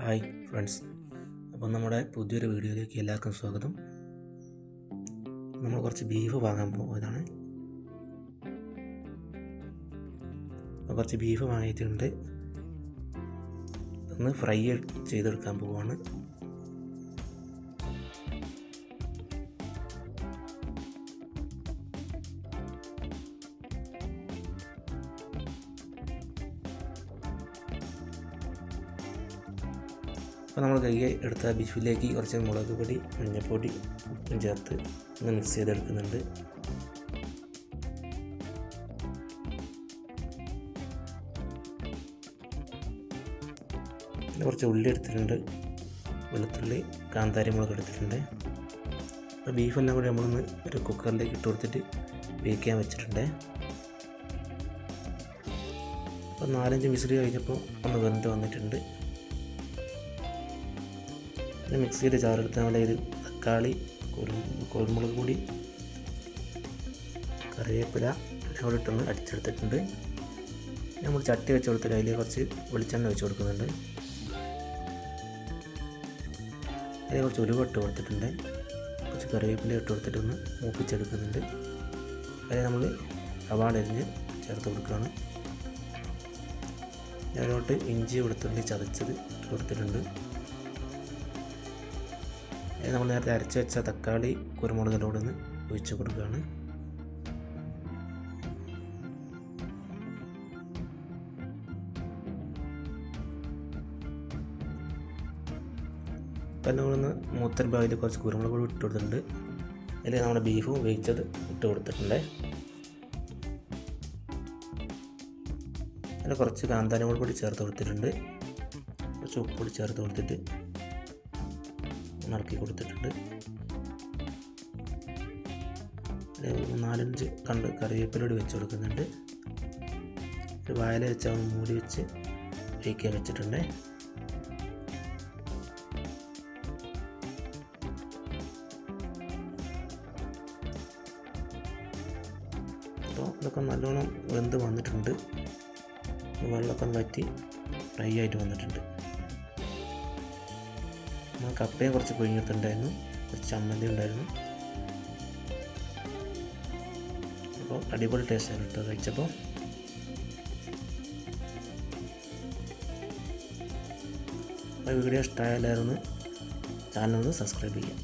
Hi friends. അപ്പം നമ്മുടെ പുതിയൊരു വീഡിയോയിലേക്ക് എല്ലാവർക്കും സ്വാഗതം. നമ്മൾ കുറച്ച് ബീഫ് വാങ്ങാൻ പോയതാണ്. കുറച്ച് ബീഫ് വാങ്ങിയിട്ടുണ്ട്. ഒന്ന് ഫ്രൈ ചെയ്തെടുക്കാൻ പോവാണ്. അപ്പോൾ നമ്മൾ കൈ എടുത്ത ബീഫിലേക്ക് കുറച്ച് മുളക് പൊടി മഞ്ഞൾപ്പൊടി ചേർത്ത് ഒന്ന് മിക്സ് ചെയ്തെടുക്കുന്നുണ്ട്. പിന്നെ കുറച്ച് ഉള്ളി എടുത്തിട്ടുണ്ട്. വെളുത്തുള്ളി കാന്താരി മുളക് എടുത്തിട്ടുണ്ട്. അപ്പോൾ ബീഫെല്ലാം കൂടി നമ്മളൊന്ന് ഒരു കുക്കറിലേക്ക് ഇട്ട് കൊടുത്തിട്ട് വേവിക്കാൻ വെച്ചിട്ടുണ്ട്. അപ്പോൾ നാലഞ്ച് വിസിൽ കഴിഞ്ഞപ്പോൾ ഒന്ന് വെന്ത് വന്നിട്ടുണ്ട്. പിന്നെ മിക്സിയുടെ ചാറെടുത്ത് നമ്മുടെ ഇത് തക്കാളി കുരു കുരുമുളക് പൊടി കറിവേപ്പില അവിടെ ഇട്ടൊന്ന് അടിച്ചെടുത്തിട്ടുണ്ട്. നമ്മൾ ചട്ടി വെച്ച് കൊടുത്തിട്ട് അതിൽ കുറച്ച് വെളിച്ചെണ്ണ വെച്ച് കൊടുക്കുന്നുണ്ട്. അതിൽ കുറച്ച് ഉലുവ ഇട്ട് കൊടുത്തിട്ടുണ്ട്. കുറച്ച് കറിവേപ്പില ഇട്ട് കൊടുത്തിട്ടൊന്ന് മൂപ്പിച്ചെടുക്കുന്നുണ്ട്. അതിൽ നമ്മൾ സവാള അരിഞ്ഞ് ചേർത്ത് കൊടുക്കുകയാണ്. അതിലോട്ട് ഇഞ്ചി വെളുത്തുള്ളി ചതച്ചത് ഇട്ട് കൊടുത്തിട്ടുണ്ട്. നമ്മൾ നേരത്തെ അരച്ച് വെച്ച തക്കാളി കുരുമുളകിലോട് ഒന്ന് ഒഴിച്ച് കൊടുക്കുകയാണ്. അപ്പം നമ്മളൊന്ന് മൂത്തൻ ബാഗിൽ കുറച്ച് കുരുമുളക് കൂടി ഇട്ട് കൊടുത്തിട്ടുണ്ട്. അതിൽ നമ്മുടെ ബീഫും വേവിച്ചത് ഇട്ട് കൊടുത്തിട്ടുണ്ട്. അതിൽ കുറച്ച് കാന്താരി കൂടി ചേർത്ത് കൊടുത്തിട്ടുണ്ട്. കുറച്ച് ഉപ്പ് കൂടി ചേർത്ത് കൊടുത്തിട്ട് ഇളക്കി കൊടുത്തിട്ടുണ്ട്. നാലഞ്ച് കണ്ട് കറിവേപ്പിലോട് വെച്ച് കൊടുക്കുന്നുണ്ട്. ഒരു വായല വെച്ച് അവൻ മൂടി വെച്ച് വേവിക്കാൻ വെച്ചിട്ടുണ്ട്. അപ്പോൾ ഇതൊക്കെ നല്ലോണം വെന്ത് വന്നിട്ടുണ്ട്. വെള്ളമൊക്കെ വറ്റി ഫ്രൈ ആയിട്ട് വന്നിട്ടുണ്ട്. കപ്പയും കുറച്ച് പിഴിഞ്ഞിട്ടുണ്ടായിരുന്നു കുറച്ച് ചമ്മന്തി ഉണ്ടായിരുന്നു. അപ്പോൾ അടിപൊളി ടേസ്റ്റ് ആയിരുന്നു കേട്ടോ കഴിച്ചപ്പോൾ. വീഡിയോ ഇഷ്ടമായാലായിരുന്നു ചാനൽ ഒന്ന് സബ്സ്ക്രൈബ് ചെയ്യാം